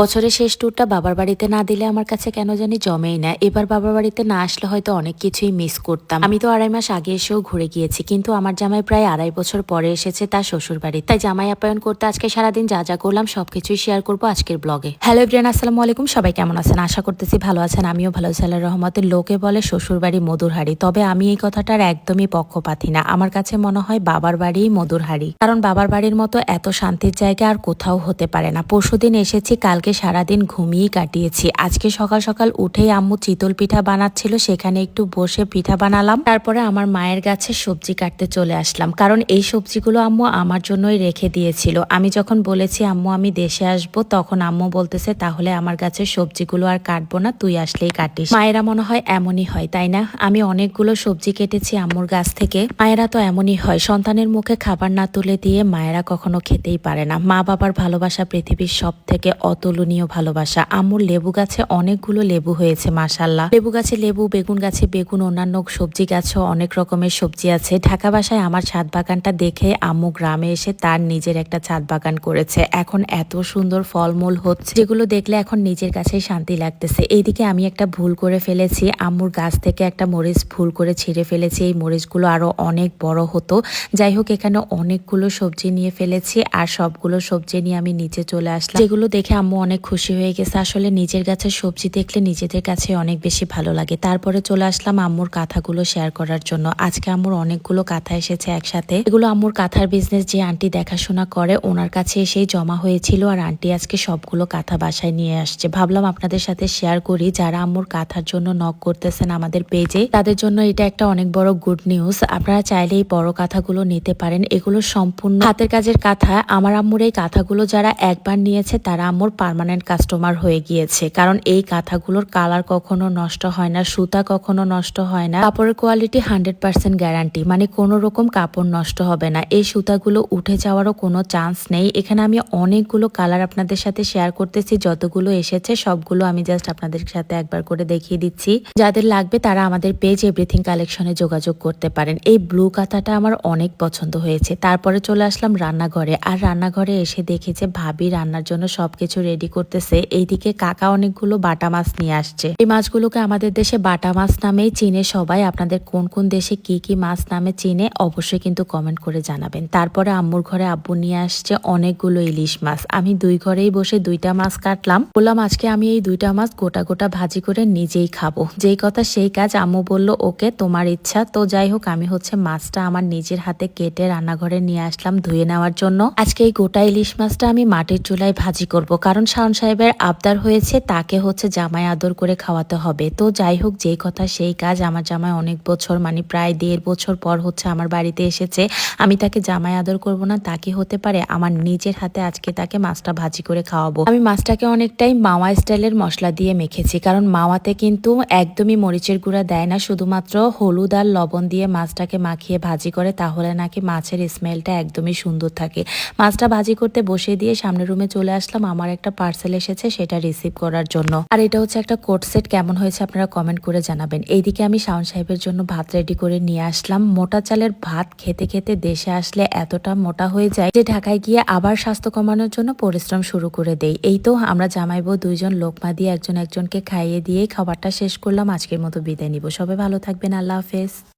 বছরের শেষ ট্যুরটা বাবার বাড়িতে না দিলে আমার কাছে কেন জানি জমেই না। এবার বাবার বাড়িতে না আসলে হয়তো অনেক কিছুই মিস করতাম। আমি তো আড়াই মাস আগে এসেও ঘুরে গিয়েছি, কিন্তু আমার জামাই প্রায় আড়াই বছর পরে এসেছে তার শ্বশুর বাড়ি। তাই জামাই আপ্যায়ন করতে আজকে সারাদিন যা যা করলাম সবকিছুই শেয়ার করব আজকের ব্লগে হ্যালো ব্রেন আসসালামু আলাইকুম। সবাই কেমন আছেন? আশা করতেছি ভালো আছেন। আমিও ভালো আছি আল্লাহ রহমতের লোকে বলে শ্বশুর বাড়ি মধুর হাড়ি, তবে আমি এই কথাটার একদমই পক্ষপাতি না। আমার কাছে মনে হয় বাবার বাড়ি মধুর হাড়ি। কারণ বাবার বাড়ির মতো এত শান্তির জায়গা আর কোথাও হতে পারে না। পরশুদিন এসেছি, কালকে সারাদিন ঘুমিয়েই কাটিয়েছি। আজকে সকাল সকাল উঠেই আম্মু চিতল পিঠা বানাচ্ছিল, সেখানে একটু বসে পিঠা বানালাম। তারপরে আমার মায়ের গাছে সবজি কাটতে চলে আসলাম, কারণ এই সবজিগুলো আম্মু আমার জন্যই রেখে দিয়েছিল। আমি যখন বলেছি, আম্মু, আমি দেশে আসব, তখন আম্মু বলতেছে, তাহলে আমার গাছের সবজিগুলো আর কাটবো না, তুই আসলেই কাটিস। মায়েরা মনে হয় এমনই হয়, তাই না? আমি অনেকগুলো সবজি কেটেছি আম্মুর গাছ থেকে। মায়েরা তো এমনই হয়, সন্তানের মুখে খাবার না তুলে দিয়ে মায়েরা কখনো খেতেই পারে না। মা বাবার ভালোবাসা পৃথিবীর সব থেকে অতুলনীয় ভালোবাসা। আম্মুর লেবু গাছে অনেকগুলো লেবু হয়েছে মাসাল্লাহ লেবু গাছে লেবু, বেগুন গাছে বেগুন, অন্যান্য সবজি গাছেও অনেক রকমের সবজি আছে। ঢাকা বাসায় আমার ছাদ বাগানটা দেখে আম্মু গ্রামে এসে তার নিজের একটা ছাদ বাগান করেছে। এখন এত সুন্দর ফলমূল হচ্ছে। যেগুলো দেখলে এখন নিজের কাছেই শান্তি লাগতেছে। এইদিকে আমি একটা ভুল করে ফেলেছি। আম্মুর গাছ থেকে একটা মরিচ ভুল করে ছিঁড়ে ফেলেছি। এই মরিচগুলো আরও অনেক বড় হতো। যাই হোক, এখানে অনেকগুলো সবজি নিয়ে ফেলেছি আর সবগুলো সবজি নিয়ে আমি নিচে চলে আসলাম। যেগুলো দেখে আম্মু অনেক খুশি হয়ে গেছে। আসলে নিজের গাছের সবজি দেখলে নিজেদের কাছে অনেক বেশি ভালো লাগে। তারপরে চলে আসলাম আম্মুর কাঁথাগুলো শেয়ার করার জন্য। আজকে আম্মুর অনেকগুলো কাঁথা এসেছে একসাথে। এগুলো আম্মুর কাঁথার বিজনেস যে আন্টি দেখাশোনা করে, ওনার কাছে এসেই জমা হয়েছিল আর আন্টি আজকে সবগুলো কাঁথা বাসায় নিয়ে আসছে। ভাবলাম আপনাদের সাথে শেয়ার করি। যারা আম্মুর কাঁথার জন্য নক করতেছেন আমাদের পেজে তাদের জন্য এটা একটা অনেক বড় গুড নিউজ আপনারা চাইলে এই বড় কাঁথাগুলো নিতে পারেন। এগুলো সম্পূর্ণ হাতের কাজের কাঁথা। আমার আম্মুর এই কাঁথাগুলো যারা একবার নিয়েছে, তারা আম্মুর পার্মানেন্ট কাস্টমার হয়ে গিয়েছে। কারণ এই কাঁথাগুলোর কালার কখনো নষ্ট হয় না, সুতা কখনো নষ্ট হয় না। কাপড়ের কোয়ালিটি হান্ড্রেড পার্সেন্ট গ্যারান্টি মানে কোনো রকম কাপড় নষ্ট হবে না। এই সুতাগুলো উঠে যাওয়ারও কোনো চান্স নেই। এখানে আমি অনেকগুলো কালার আপনাদের সাথে শেয়ার করতেছি, যতগুলো এসেছে সবগুলো আমি জাস্ট আপনাদের সাথে একবার করে দেখিয়ে দিচ্ছি। যাদের লাগবে তারা আমাদের পেজ এভরিথিং কালেকশনে যোগাযোগ করতে পারেন। এই ব্লু কাঁথাটা আমার অনেক পছন্দ হয়েছে। তারপরে চলে আসলাম রান্নাঘরে। আর রান্নাঘরে এসে দেখি যে ভাবি রান্নার জন্য সবকিছু রেডি করতেছে। এইদিকে কাকা অনেকগুলো বাটা মাছ নিয়ে আসছে। এই মাছগুলোকে আমাদের দেশে বাটা মাছ নামেই চিনে সবাই। আপনাদের কোন কোন দেশে কি কি মাছ নামে চিনে অবশ্যই কিন্তু কমেন্ট করে জানাবেন। তারপরে আম্মুর ঘরে আব্বু নিয়ে আসছে অনেকগুলো ইলিশ মাছ। আমি দুই ঘরেই বসে দুইটা মাছ কাটলাম। বললাম, আজকে আমি এই দুইটা মাছ গোটা গোটা ভাজি করে নিজেই খাব। যেই কথা সেই কাজ আম্মু বলল, ওকে, তোমার ইচ্ছা। তো যাই হোক, আমি হচ্ছে মাছটা আমার নিজের হাতে কেটে রান্নাঘরে নিয়ে আসলাম ধুয়ে নেওয়ার জন্য। আজকে এই গোটা ইলিশ মাছটা আমি মাটির চুলায় ভাজি করব। কারণ শাওন সাহেবের আবদার হয়েছে, তাকে হচ্ছে জামাই আদর করে খাওয়াতে হবে। তো যাই হোক, যেই কথা সেই কাজ আমার জামাই অনেক বছর মানে প্রায় দেড় বছর পর হচ্ছে আমার বাড়িতে এসেছে। আমি তাকে জামাই আদর করব না, তাকে হতে পারে আমার নিজের হাতে আজকে তাকে মাছটা ভাজি করে খাওয়াবো। আমি মাছটাকে অনেকটাই মাওয়া স্টাইলের মশলা দিয়ে মেখেছি, কারণ মাওয়াতে কিন্তু একদমই মরিচের গুঁড়া দেয় না, শুধুমাত্র হলুদ আর লবণ দিয়ে মাছটাকে মাখিয়ে ভাজি করে, তাহলে নাকি মাছের স্মেলটা একদমই সুন্দর থাকে। মাছটা ভাজি করতে বসিয়ে দিয়ে সামনের রুমে চলে আসলাম, আমার একটা পার্সেল এসেছে সেটা রিসিভ করার জন্য। আর এটা হচ্ছে একটা কোট সেট কেমন হয়েছে আপনারা কমেন্ট করে জানাবেন। এইদিকে আমি শাওন সাহেবের জন্য ভাত রেডি করে নিয়ে আসলাম। মোটা চালের ভাত খেতে খেতে দেশে আসলে এতটা মোটা হয়ে যায় যে ঢাকায় গিয়ে আবার স্বাস্থ্য কমানোর জন্য পরিশ্রম শুরু করে দেই। এই তো আমরা জামাইবো দুইজন লোকমা দিয়ে একজন একজনকে খাইয়ে দিয়ে খাবারটা শেষ করলাম। আজকের মতো বিদায় নিব। সবাই ভালো থাকবেন। আল্লাহ হাফেজ।